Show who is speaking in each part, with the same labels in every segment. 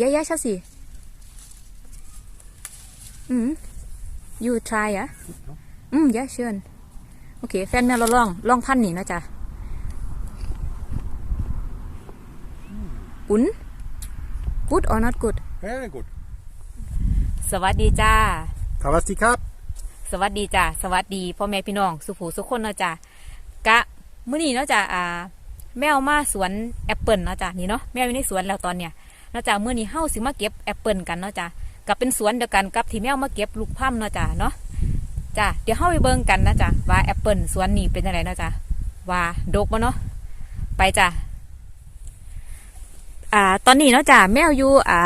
Speaker 1: Yeah, yeah, Chelsea. Mm. You try อะอืม yeah, sure. โอเค แฟนแม่เราลองลองพันนี่นะจ๊ะกุน good or not good
Speaker 2: Very good.
Speaker 1: สวัสดีจ้า
Speaker 2: Kawasti Cup.
Speaker 1: สวัสดีจ้าสวัสดีพ่อแม่พี่น้อง สุผูสุขคนเนาะจ้ากะมื้อนี้เนาะจ้าอ่า แมวมาสวนแอปเปิลเนาะจ้านี่เนาะแมวอยู่ในสวนแล้วตอนเนี้ย เนาะจ้ามื้อนี้เฮาสิมาเก็บแอปเปิลกันเนาะจ้ากับเป็นสวนเดียวกันกับที่แมวมาเก็บลูกพร่ำเนาะจ้าเนาะจ้าเดี๋ยวเฮาไปเบิ่งกันนะจ้าว่าแอปเปิลสวนนี้เป็นจังไดเนาะจ้าว่าดกบ่เนาะไปจ้าอ่าตอนนี้เนาะจ้าแมวอยู่อ่า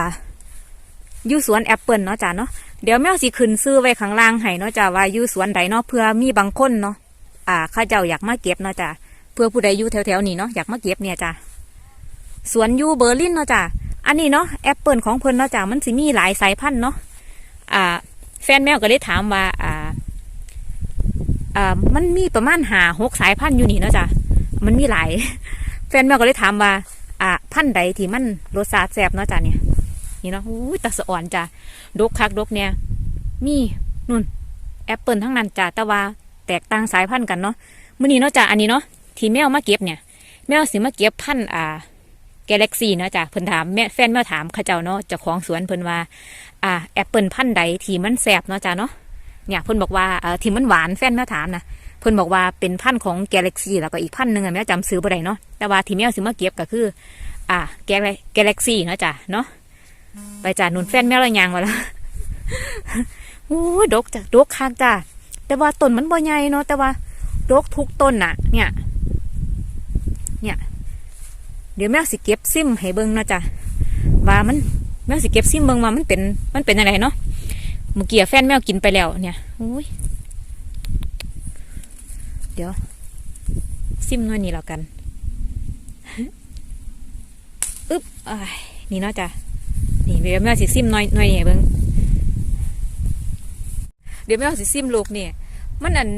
Speaker 1: อยู่สวนแอปเปิลเนาะจ้าเนาะเดี๋ยวแมวสิขึ้นซื้อไว้ข้างล่างให้เนาะจ้าว่าอยู่สวนใดเนาะเพื่อมีบางคนเนาะอ่าข้าเจ้าอยากมาเก็บเนาะจ้าเพื่อผู้ใดอยู่แถวๆนี้เนาะอยากมาเก็บเนี่ยจ้าสวนอยู่เบอร์ลินเนาะจ้า อันนี้เนาะแอปเปิลของเพิ่นเนาะจ้ามันสิมีหลายสายพันธุ์เนาะอ่า แฟนแมวก็เลยถามว่าอ่าอ่ามันมีประมาณหาหกสายพันธุ์อยู่นี่เนาะจ้ามันมีหลาย แฟนแมวก็เลยถามว่าอ่าพันธุ์ใดที่มันรสชาติแซ่บเนาะจ้าเนี่ยนี่เนาะอู้ตาสะอ่อนจ้าดกคักดกเนี่ยมีนุ่นแอปเปิลทั้งนั้นจ้ะแต่ว่าแตกต่างสายพันธุ์กันเนาะมื้อนี้เนาะจ้ะอันนี้เนาะที่แมวมาเก็บเนี่ย แมวสิมาเก็บพันธุ์อ่า แกเล็กซี่เนาะจ้ะเพิ่นถามแม่แฟนแมวถามเขาเจ้าเนาะเจ้าของสวนเพิ่นว่า อ่าแอปเปิลพันธุ์ใดที่มันแสบเนาะจ้ะเนาะเนี่ยเพิ่นบอกว่าเอ่อที่มันหวานแฟนแมวถามนะเพิ่นบอกว่าเป็นพันธุ์ของแกเล็กซี่แล้วก็อีกพันธุ์หนึ่งอะแมวจำซื้อบ่ได้เนาะแต่ว่าที่แมวสิมาเก็บก็คือ อ่าแกแกเล็กซี่เนาะจ้ะเนาะไปจ้ะนุ่นแฟนแมวเรายางมาแล้วโอ้ดกจ้ะดกคักจ้ะแต่ว่าต้นมันบ่ใหญ่เนาะแต่ว่าดกทุกต้นน่ะ เนี่ย เนี่ย เดี๋ยวแมวสิเก็บซิมให้เบิ่งนาะจ้ะว่ามันแมวสิเก็บซิมเบิ่งว่ามันเป็นมันเป็นอะไรเนาะเมื่อกี้แฟนแมวกินไปแล้วเนี่ยโอ้ยเดี๋ยว ซิมน่อยนี่แล้วกันอึ๊บอ้นี่เนาะจ้ะนี่เดี๋ยวแมวสิซิมน่อยน่อยนี่ให้เบิ่งเดี๋ยวแม่สิซิมลูกนี่มันอัน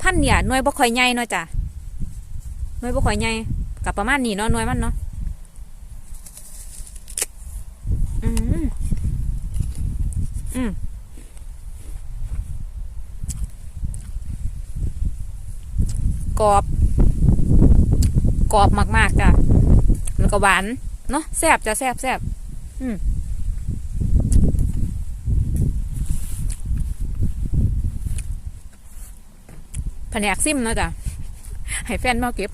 Speaker 1: พันเนี่ยน่วยบ่ค่อยใหญ่เนาะจ้ะน่วยบ่ค่อยใหญ่ กับประมาณนี้เนาะหน่วยมันเนาะอืมอืมกรอบ กรอบมากๆจ้ะแล้วก็หวาน เนาะแซ่บจะแซ่บแซ่บอืมแผนกซิมเนาะจ้ะให้แฟนมาเก็บ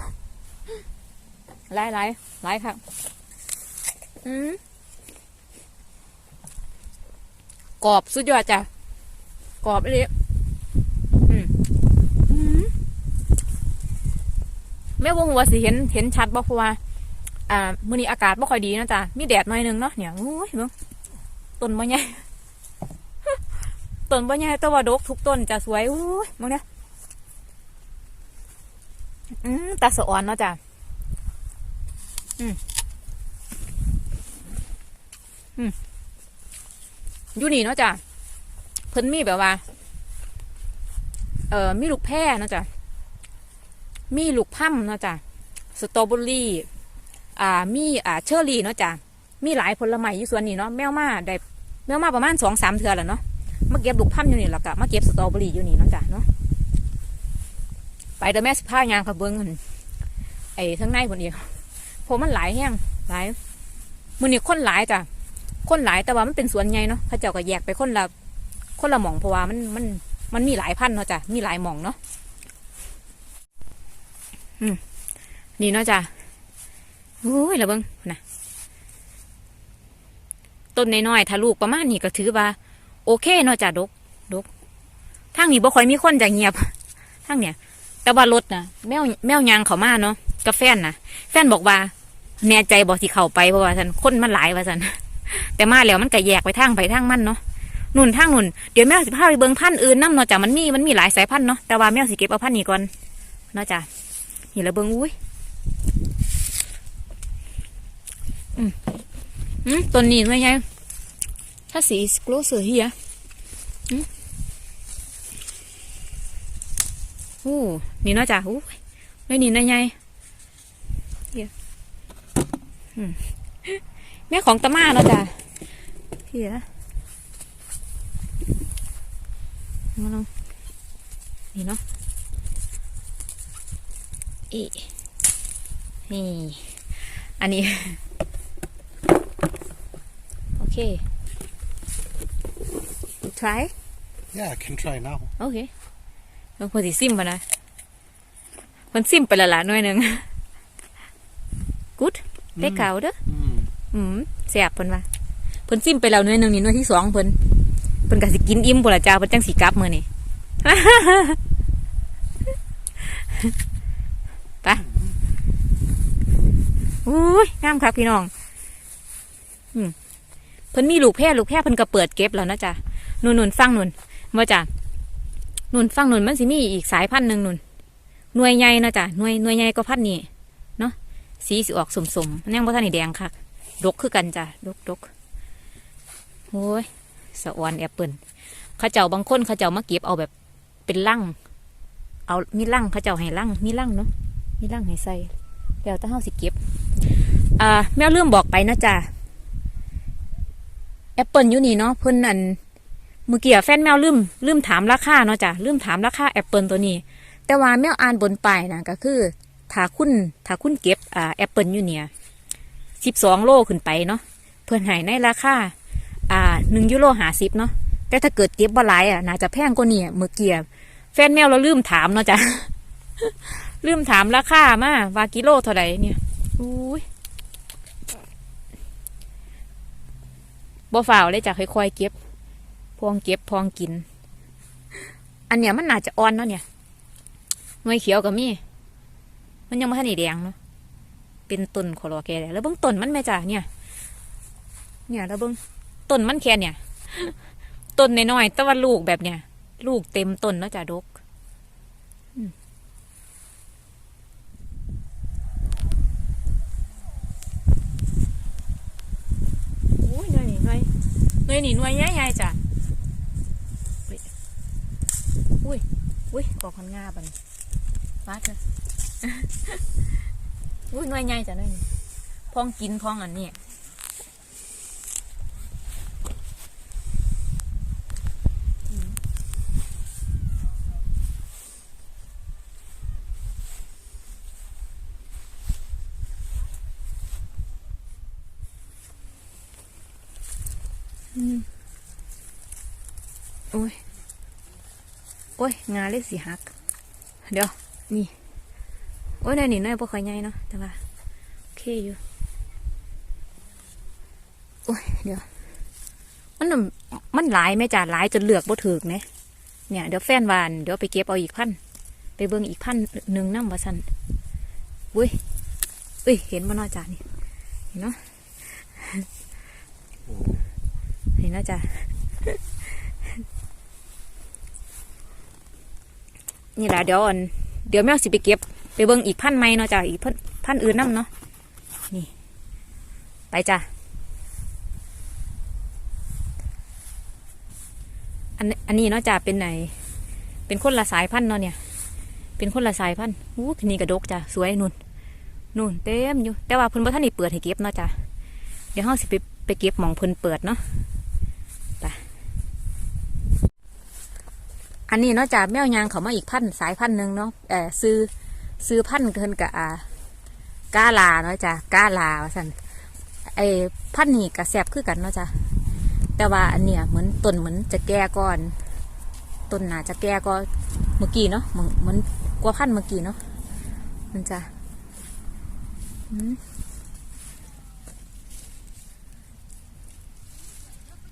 Speaker 1: ไล่ไล่ไล่ครับอืมกรอบสุดยอดจ้ะกรอบเลยอืมอืมแม่วงว่าสิเห็นเห็นชัดบ่เพราะว่า อ่ามื้อนี้อากาศบ่ค่อยดีนะจ้ะมีแดดหน่อยหนึงเนาะเนี่ยโอ้ยเบิ่งต้นบ่ใหญ่ต้นบ่ใหญ่แต่ว่าดกทุกต้นจะสวยโอ้ยมองเนี่ยอืมตาสะอ่อนเนาะจ้ะ อยู่นี่เนาะจ้ะเพิ่นมีแบบว่า เอ่อมีลูกแพร่เนาะจ้ะมีลูกพั่มเนาะจ้ะสตรอเบอรี่ อ่า มีอ่าเชอร์รี่เนาะจ้ะมีหลายผลไม้อยู่ส่วนนี้เนาะแมวมาได้แมวมาประมาณสองสามเทือแล้วเนาะมาเก็บลูกพั่มอยู่นี่แล้วก็มาเก็บสตรอเบอรี่อยู่นี่เนาะจ้ะเนาะไปเดี๋ยวแม่สิพายางกับเบิ้งหั่นไอ้ทั้งในคนเดียว เพราะมันหลายแห้งหลายมือนี่คนหลายจ้ะคนหลายแต่ว่ามันเป็นสวนใหญ่เนาะเขาเจ้าก็แยกไปคนละคนละหม่องเพราะว่ามันมันมันมีหลายพันเนาะจ้ะมีหลายหม่องเนาะอืมนี่เนาะจ้ะโอ้ยละเบิ้งนะต้นน้อยๆถ้าลูกประมาณนี้ก็ถือว่า โอเคเนาะจ้ะดกดกทางนี้บ่ค่อยมีคนจะเงียบทางเนี่ยแต่ว่ารถนะแมวแมวยางเขามาเนาะกับแฟนนะแฟนบอกว่า แน่ใจบอกที่เขาไปเพราะว่าสันคนมันหลายว่าสันแต่มาแล้วมันก็แยกไปทางไปทางมันเนาะนุ่นทางนุ่นเดี๋ยวแมวสิพาไปเบิ่งพันธุ์อื่นน้ำเนาะจ้ะมันมีมันมีหลายสายพันธุ์เนาะแต่ว่าแมวสิเก็บเอาพันธุ์นี้ก่อนเนาะจ้ะนี่ละเบิ่งอุ้ยอืมอืมต้นนี้ไม่ใช่ถ้าสี closer here โอ้นี่เนาะจ้ะโอ้ไม่นี่นะยายเดี๋ยวอืม แม่ของตะมาเนาะจ้ะพี่นะมาลองนี่เนาะอีนี่อันนี้ โอเค try
Speaker 2: Yeah, I can try now.
Speaker 1: โอเคลองพอสิซิมปะนะมันซิมไปและละหน่อยหนึ่ง good ได้เก่าเด้อ
Speaker 2: Mm.
Speaker 1: อืมแซ่บเพิ่นว่าเพิ่นซิมไปแล้วหน่วยหนึ่งนี่หน่วยที่สองเพิ่นเพิ่นก็สิกินอิ่มพุ่นละจ้าเพิ่นจังสิกลับมื้อนี้ไปอุ้ยงามครับพี่น้อง อืมเพิ่นมีลูกแพร่ลูกแพร่เพิ่นก็เปิดเก็บแล้วนะจ๊ะนุ่นนุ่นฟังนุ่นว่าจ้ะนุ่นฟังนุ่นมันสิมีอีกสายพันธุ์หนึ่งนุ่นหน่วยใหญ่นะจ๊ะหน่วยหน่วยใหญ่ก็พันธุ์นี้เนาะ สีสิออกสมสมๆมันยังบ่ทันได้แดงค่ะดกคือกันจ้ะดกดกโอ้ยสะออนแอปเปิลเขาเจ้าบางคนเขาเจ้ามาเก็บเอาแบบเป็นลังเอามีลังเขาเจ้าให้ลังมีลังเนาะมีลังให้ใส่แล้วถ้าเฮาสิเก็บอ่าแม่ลืมบอกไปนะจ้ะแอปเปิลอยู่นี่เนาะเพิ่นอันเมื่อกี้แฟนแมวลืมลืมถามราคาเนาะจ้ะลืมถามราคาแอปเปิลตัวนี้ แต่ว่าแมวอ่านบนป้ายนะก็คือ ถ้าคุณถ้าคุณเก็บอ่าแอปเปิลอยู่เนี่ยสิบสองโลขึ้นไปเนาะเพื่อนหายในราคาอ่าหนึ่งยูโรหาสิบเนาะแต่ถ้าเกิดเก็บบ่หลายอะน่าจะแพงกว่านี้อะเมื่อกี้แฟนแมวเราลืมถามเนาะจ้ะลืมถามราคามาว่ากิโลเท่าไหร่เนี่ยอุ้ยบ่ฝ่าวเลยจ้ะค่อยๆเก็บ พองเก็บพองกิน อันเนี้ยมันน่าจะอ่อนเนาะเนี่ยหน่วยเขียวกับมี่ มันยังไม่ทันได้แดงเนาะเป็นต้นคอรอแกเลยแล้วเบิ้งต้นมันแม่จ้ะเนี่ย เนี่ยแล้วเบิ้งต้นมันแค่เนี่ยต้นน้อยๆแต่ว่าลูกแบบเนี่ย ลูกเต็มต้นเนาะจ้ะดกอืมโอ้ยหน่วยนี่หน่วยหน่วยหน่วยใหญ่ๆจ้ะอุ้ย อุ้ยอุ้ยออคันงาบันมาเถอะ อุ้ยหน่วยใหญ่จ้ะหน่วยนี่พองกินพองอันนี้โอ้ย โอ้ย งาเล็กสีหัก เดี๋ยว นี่ โอ้ยในนี่น้อยบ่ค่อยใหญ่เนาะแต่ว่าโอเคอยู่โอ้ยเดี๋ยว มันมันหลายไหมจ้ะหลายจนเลือกบ่ถูกเนี่ยเนี่ยเดี๋ยวแฟนวานเดี๋ยวไปเก็บเอาอีกพันไปเบิ่งอีกพันหนึ่งน้ำวาสันอุ้ยอุ้ยเห็นบ่เนาะจ้ะนี่เห็นเนาะเห็นเนาะจ้ะนี่แหละเดี๋ยวอันเดี๋ยวแม่สิไปเก็บ ไปเบิ่งอีกพันไม้เนาะจ้ะอีกพันพันอื่นน้ำเนาะนี่ ไปจ้ะอันอันนี้เนาะจ้ะเป็นไหน เป็นคนละสายพันธุ์เนาะเนี่ย เป็นคนละสายพันธุ์อู้นี่กระดกจ้ะสวยนุ่นนุ่นเต็มอยู่ แต่ว่าเพิ่นบ่ทันได้เปิดให้เก็บเนาะจ้ะเดี๋ยวเฮาสิไปไปเก็บหมองเพิ่นเปิดเนาะไปอันนี้เนาะจ้ะแมวยางเขามาอีกพันธ์สายพันธ์หนึ่งเนาะเออซื้อ ซื้อพันธุ์เกินกับอ่ากาลาเนาะจ้ะกาลาว่าสันไอ้พันธุ์นี่กับแสบคือกันเนาะจ้ะแต่ว่าอันเนี้ยเหมือนต้นเหมือนจะแก่ก่อนต้นหนาจะแก่ก็เมื่อกี้เนาะเหมือนเหมือนกว่าพันธุ์เมื่อกี้เนาะมันจะอืม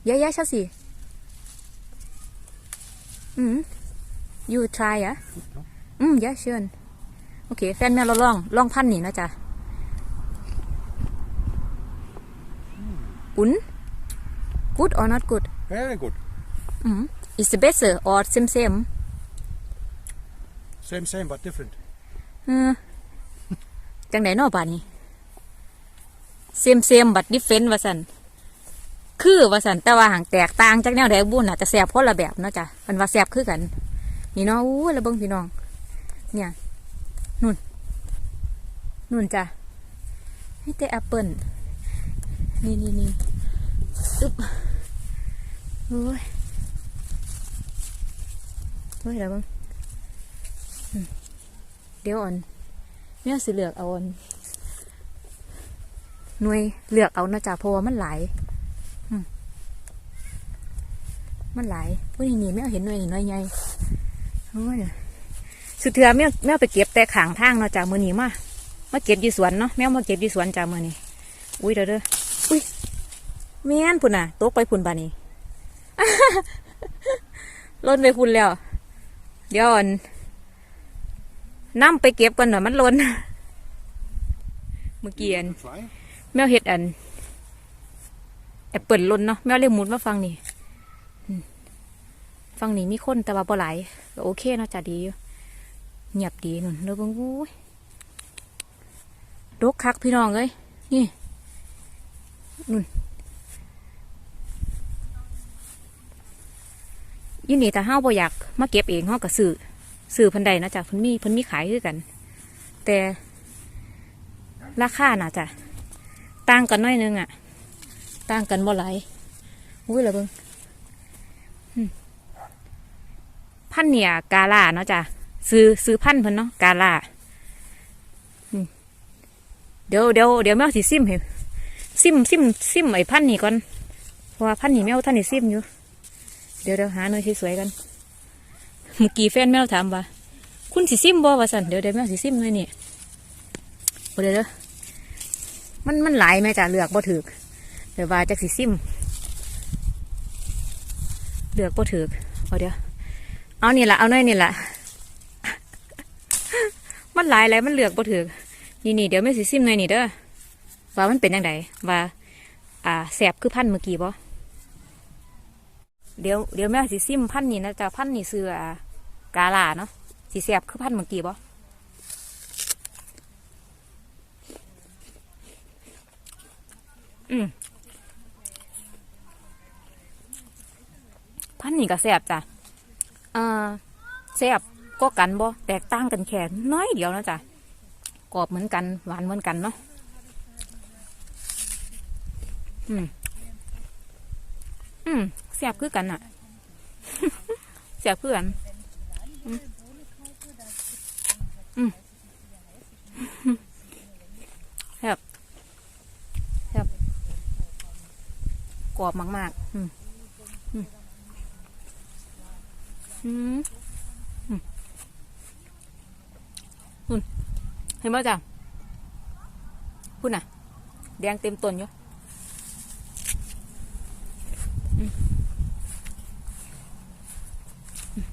Speaker 1: เยอะๆเช่าสิอืม you try อะอืม yeah sure โอเค แฟนแมวเราลองลองพันนี่นะจ๊ะอุ่น good or not good
Speaker 2: Very good.
Speaker 1: อืม is the better or same same
Speaker 2: Same, same, but different.
Speaker 1: เออจังไดเนอบาดนี้ same same but different ว่าสันคือว่าสันแต่ว่าห่างแตกต่างจากแนวใดบุญน่ะจะแสบคนละแบบเนาะจ้ะมันว่าแสบคือกัน นี่เนาะอู้ยแล้วเบิ่งพี่น้อง เนี่ย นู่นนู่นจ้ะให้แต่แอปเปิลนี่นี่นี่อึ๊บโอ้ยโอ้ยเดี๋ยวเบังเดี๋ยวอ่อนแม่สิเหลือกเอาอ่อนหน่วยเหลือกเอานะจ๊ะเพราะว่ามันหลายมันหลายเฮ้ยนี่แม่เอาเห็นหน่วยหน่วยใหญ่โอ้ย สุดเทือแม่แม่ไปเก็บแต่ขางทางเนาะจ้ะมือนี้มามาเก็บอยู่สวนเนาะแม่มาเก็บอยู่สวนจ้ะมือนี้อุ้ยเด้อเด้ออุ้ยแม่นพุ่นน่ะตกไปพุ่นบานี้ล่นไปพุ่นแล้ว เดี๋ยวอ่อนน้ำไปเก็บกันหน่อยมันล้นเมื่อกี้อันแมวเห็ดอันแอปเปิลล้นเนาะแมวเรียกมุดมาฟังนี่ฟังนี่มีคนแต่ว่าบ่หลายก็โอเคเนาะจ้ะดีอยู่ เงียบดีนุ่นเด้อเบิ่งอู้ยดกคักพี่น้องเอ้ยนี่นุ่นยินนี่แต่ห้าบ่อยากมาเก็บเองห้าก็ซื้อซื้อพันใดนะจ้ะพันมีพันมีขายคือกัน แต่ราคาน่ะจ้ะต่างกันน้อยนึงอะต่างกันบ่หลายอุ้ยละเบิงอืมพันเนี่ยกาลาเนาะจ้ะ ซื้อซื้อพันธ์เพิ่นเนาะกาล่าเดี๋ยวเดี๋ยวเดี๋ยวแมวสิซิมให้ซิมซิมซิมไอ้พันธ์นี่ก่อนเพราะว่าพันธ์นี่แมวท่านนี่ซิมอยู่ เดี๋ยวเดี๋ยวหาหน่อยสวยๆกันเมื่อกี้แฟนแมวถามว่าคุณสิซิมบ่ว่าสันเดี๋ยวเดี๋ยวแมวสิซิมหน่อยนี่เดี๋ยวเดี๋ยวมันมันหลายแม่จ้ะเลือกบ่ถือเดี๋ยวว่าจักสิซิมเลือกบ่ถือเอาเดี๋ยวเอานี่ละเอาหน่อยนี่ละ มันหลายแล้วมันเลือกบ่ถือนี่นี่เดี๋ยวแม่สิซิมหน่อยนี่เด้อว่ามันเป็นยังไงว่า อ่าแสบคือพันเมื่อกี้บ่เดี๋ยวเดี๋ยวแม่สิซิมพันนี่นะจ๊ะพันนี่ซื้ออ่ากาลาเนาะสิแสบคือพันเมื่อกี้บ่อืมพันนี่ก็แซ่บจ้ะอ่าแซ่บ ก็กันบ่แตกต่างกันแค่น้อยเดียวนะจ๊ะกรอบเหมือนกันหวานเหมือนกันเนาะอืมอืมแซ่บคือกันอะแซ่บคือกันอืมอืมแซ่บกรอบมากๆ อืมอืมอืมอืมอืม เห็นไหมจ๊ะพูดน่ะ แดงเต็มต้นอยู่อืมอืม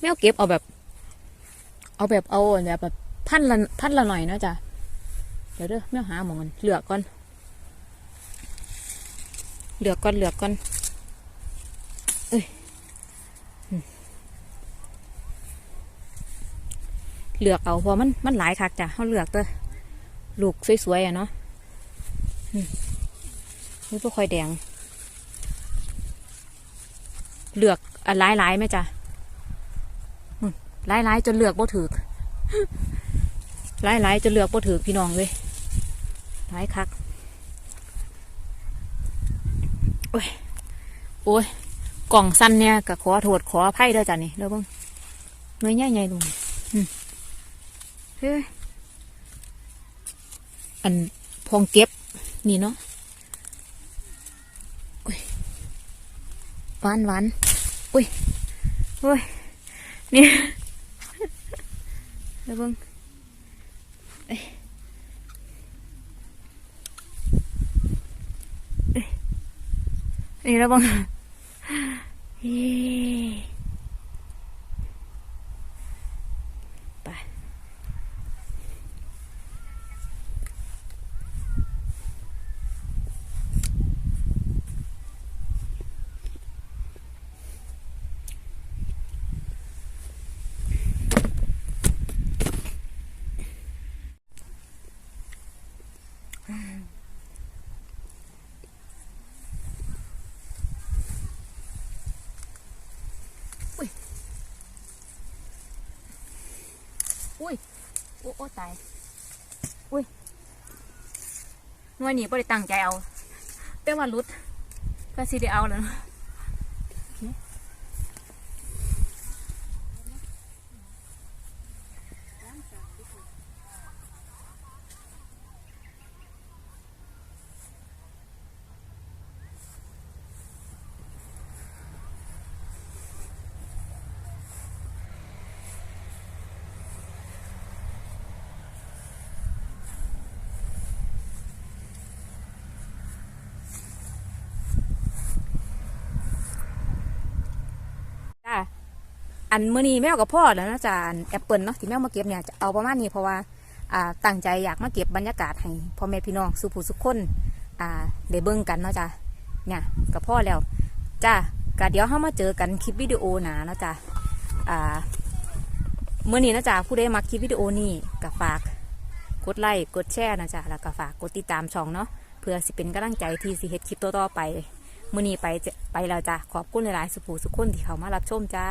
Speaker 1: แมวเก็บเอาแบบ เอาแบบเอาแบบแบบพันละพันละหน่อยนะจ้ะเดี๋ยวเด้อแม่หาหมองกันเหลือกก่อนเหลือกก่อนเหลือกก่อน เอ้ยเลือกเอาเพอมันมันหลายคักจ้ะเขาเลือกเด้อลูกสวยๆอะเนาะนี่พวกคอยแดง เลือกอะหลายๆไหมจ้ะหลายๆจนเลือกบ่ถือหลายๆจนเลือกบ่ถือพี่น้องเลยหลายคักโอ้ยโอ้ย กล่องสั้นเนี่ยก็ขอโทษขออภัยด้อจ้ะนี่แล้วเบิ่งเนื้อใหญ่ๆลุงอืมเฮ้ยอันพองเก็บนี่เนาะโอ้ยหวานหวานอุ้ยโอ้ยนี่แล้วเบิ่งนี่แล้วเบิ่ง โอ้โอ้ตาย อุ้ยหน่วยนี้บ่ได้ตั้งใจเอา แต่ว่ารุดก็สิได้เอาแล้วเนาะโอเคจ้า อันมื้อนี้แมวกับพ่อแล้วนะจ้าอันแอปเปิลเนาะที่แมวมาเก็บเนี่ยจะเอาประมาณนี้เพราะว่าอ่าตั้งใจอยากมาเก็บบรรยากาศให้พ่อแม่พี่น้องสุผู้สุขคนอ่าได้เบิ่งกันเนาะจ้าเนี่ยกับพ่อแล้วจ้าก็เดี๋ยวเฮามาเจอกันคลิปวิดีโอหนาเนาะจ้าอ่ามื้อนี้นะจ้าผู้ใดมาคลิปวิดีโอนี้ก็ฝากกดไลค์กดแชร์นะจ้าแล้วก็ฝากกดติดตามช่องเนาะเพื่อสิเป็นกำลังใจที่สิเฮ็ดคลิปต่อๆไปมื่อนี้ไปจะไปแล้วจ้ะขอบคุณหลายๆสุภูสุขคนที่เขามารับชมจ้า